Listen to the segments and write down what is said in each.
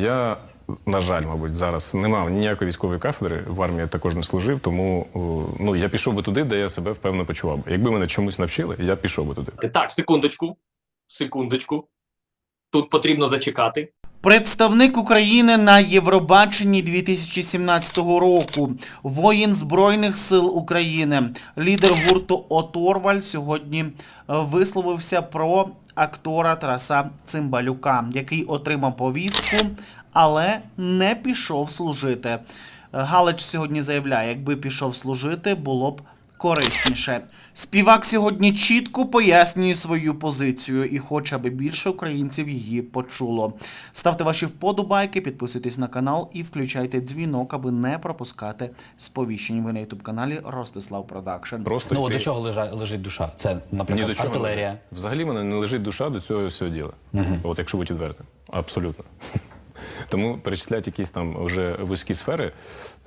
Я, на жаль, мабуть, зараз не мав ніякої військової кафедри, в армії також не служив, тому ну, я пішов би туди, де я себе впевнено почував. би. Якби мене чомусь навчили, я пішов би туди. Так, секундочку. Секундочку. Тут потрібно зачекати. Представник України на Євробаченні 2017 року, воїн Збройних сил України, лідер гурту Оторваль сьогодні е, висловився про актора Тараса Цимбалюка, який отримав повістку, але не пішов служити. Галич сьогодні заявляє, якби пішов служити, було б корисніше. Співак сьогодні чітко пояснює свою позицію і хоче, аби більше українців її почуло. Ставте ваші вподобайки, підписуйтесь на канал і включайте дзвінок, аби не пропускати сповіщень. Ви на ютуб каналі Ростислав Продакшн. Просто Ну, йти. до чого лежа, лежить душа? Це, Ні наприклад, до артилерія. лежить. Взагалі мене не лежить душа до цього всього діла. От якщо бути відвертим. Абсолютно. Тому перечисляти якісь там вже вузькі сфери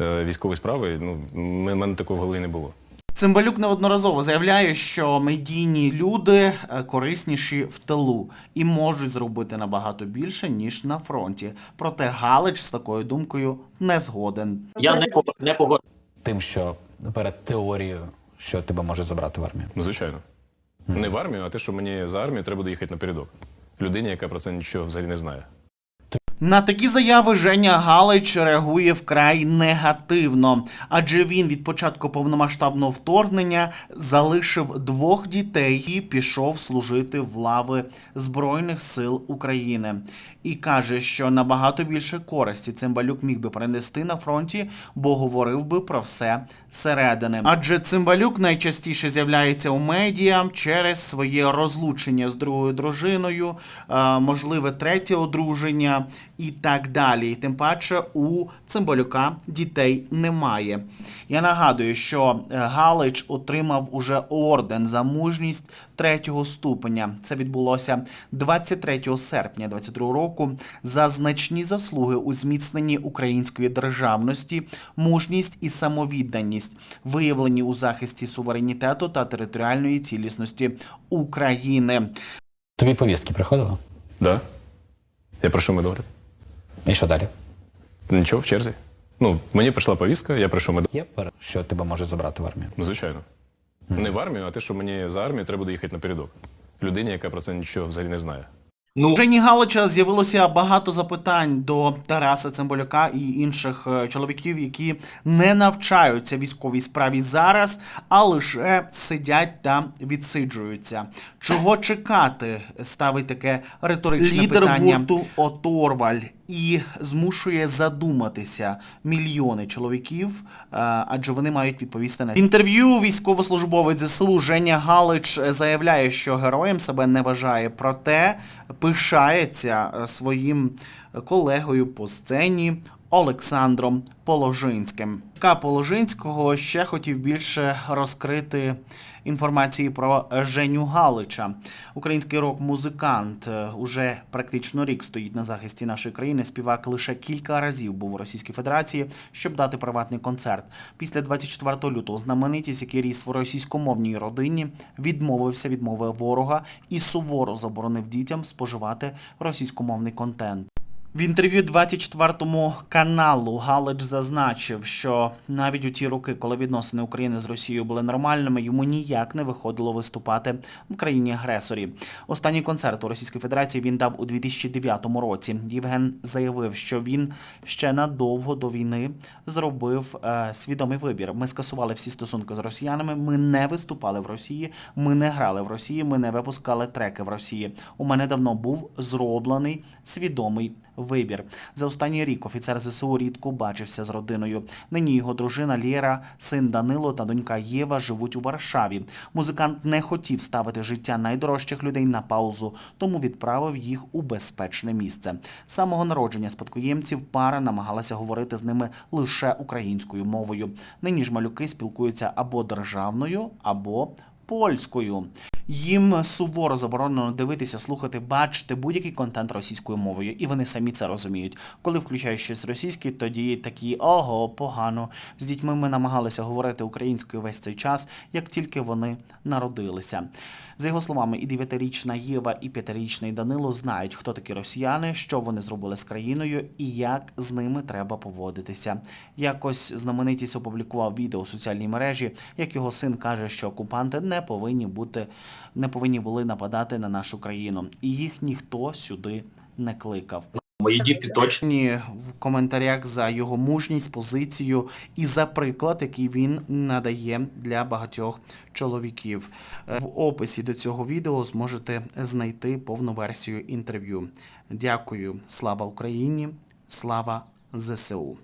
е, військової справи, ну, в мене такого в голові не було. Цимбалюк неодноразово заявляє, що медійні люди е, корисніші в тилу і можуть зробити набагато більше ніж на фронті. Проте Галич з такою думкою не згоден. Я не, пог- не погоджуюсь. Тим, що перед теорією, що тебе може забрати в армію. Ну, звичайно. Не в армію, а те, що мені за армію треба доїхати напередок. Людині, яка про це нічого взагалі не знає. На такі заяви Женя Галич реагує вкрай негативно, адже він від початку повномасштабного вторгнення залишив двох дітей і пішов служити в лави Збройних сил України. І каже, що набагато більше користі Цимбалюк міг би принести на фронті, бо говорив би про все зсередини. Адже Цимбалюк найчастіше з'являється у медіа через своє розлучення з другою дружиною, е, можливе третє одруження і так далі. І тим паче у Цимбалюка дітей немає. Я нагадую, що е, Галич отримав уже орден за мужність третього ступеня. Це відбулося 23 серпня 22 року за значні заслуги у зміцненні української державності, мужність і самовідданість, виявлені у захисті суверенітету та територіальної цілісності України. Тобі повістки приходили? Да? Я про що медогляд? І що далі? Нічого в черзі. Ну, мені прийшла повістка, я прийшов медогляд. Є пер- що тебе можуть забрати в армію. Звичайно. Не в армію, а те, що мені за армію треба доїхати напередок. Людині, яка про це нічого взагалі не знає. Ну, Жені Галича з'явилося багато запитань до Тараса Цимбалюка і інших е, чоловіків, які не навчаються військовій справі зараз, а лише сидять та відсиджуються. Чого чекати? Ставить таке риторичне Лідер питання. гурту Оторваль і змушує задуматися мільйони чоловіків, е, адже вони мають відповісти на інтерв'ю. Військовослужбовець ЗСУ Женя Галич заявляє, що героєм себе не вважає, проте пишається е, своїм колегою по сцені. Олександром Положинським. К Положинського ще хотів більше розкрити інформації про Женю Галича. Український рок-музикант е, уже практично рік стоїть на захисті нашої країни. Співак лише кілька разів був у Російській Федерації, щоб дати приватний концерт. Після 24 лютого знаменитість, який ріс в російськомовній родині, відмовився від мови ворога і суворо заборонив дітям споживати російськомовний контент. В інтерв'ю 24-му каналу Галич зазначив, що навіть у ті роки, коли відносини України з Росією були нормальними, йому ніяк не виходило виступати в країні агресорі. Останній концерт у Російській Федерації він дав у 2009 році. Євген заявив, що він ще надовго до війни зробив е, свідомий вибір. Ми скасували всі стосунки з росіянами. Ми не виступали в Росії, ми не грали в Росії, ми не випускали треки в Росії. У мене давно був зроблений свідомий вибір. За останній рік офіцер ЗСУ рідко бачився з родиною. Нині його дружина Лєра, син Данило та донька Єва живуть у Варшаві. Музикант не хотів ставити життя найдорожчих людей на паузу, тому відправив їх у безпечне місце. З самого народження спадкоємців пара намагалася говорити з ними лише українською мовою. Нині ж малюки спілкуються або державною, або польською. Їм суворо заборонено дивитися, слухати, бачити будь-який контент російською мовою, і вони самі це розуміють. Коли включають щось російське, тоді такі ого, погано. З дітьми ми намагалися говорити українською весь цей час, як тільки вони народилися. За його словами, і 9-річна Єва, і 5-річний Данило знають, хто такі росіяни, що вони зробили з країною і як з ними треба поводитися. Якось знаменитість опублікував відео у соціальній мережі, як його син каже, що окупанти не повинні бути, не повинні були нападати на нашу країну, і їх ніхто сюди не кликав. Мої діти точно Ні, в коментарях за його мужність, позицію і за приклад, який він надає для багатьох чоловіків. В описі до цього відео зможете знайти повну версію інтерв'ю. Дякую, слава Україні, слава ЗСУ.